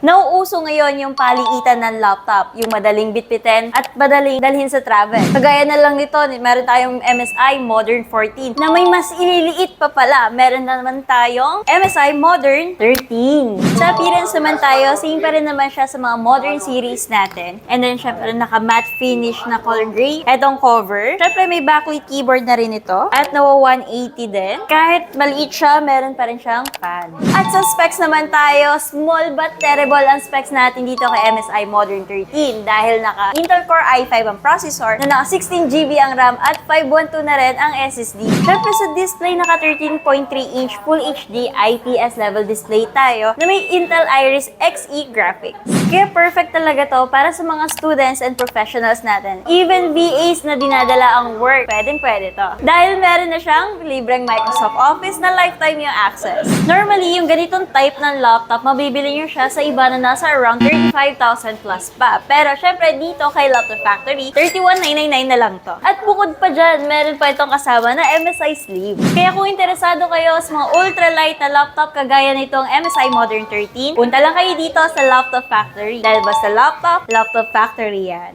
Nauuso ngayon yung paliitan ng laptop, yung madaling bitbitin at madaling dalhin sa travel. Kagaya na lang nito, meron tayong MSI Modern 14 na may mas ililiit pa pala. Meron na naman tayong MSI Modern 13. Sa appearance naman tayo, same pa rin naman siya sa mga modern series natin. And then, syempre, naka matte finish na color gray. Etong cover. Syempre, may backlit keyboard na rin ito. At nawa 180 din. Kahit maliit siya, meron pa rin siyang pad. At sa specs naman tayo, small but terrible ang specs natin dito kay MSI Modern 13 dahil naka Intel Core i5 ang processor na naka 16GB ang RAM at 512 na rin ang SSD. Syempre sa display naka 13.3 inch Full HD IPS level display tayo na may Intel Iris Xe graphics. Kaya perfect talaga to para sa mga students and professionals natin. Even VAs na dinadala ang work, pwedeng pwede to. Dahil meron na siyang libreng Microsoft Office na lifetime yung access. Normally, yung ganitong type ng laptop, mabibili nyo siya sa iba na nasa around 35,000 plus pa. Pero syempre dito kay Laptop Factory, 31,999 na lang to. At bukod pa dyan, meron pa itong kasama na MSI sleeve. Kaya kung interesado kayo sa mga ultralight na laptop kagaya nitong MSI Modern 13, punta lang kayo dito sa Laptop Factory. Dahil basta laptop, Laptop Factory yan.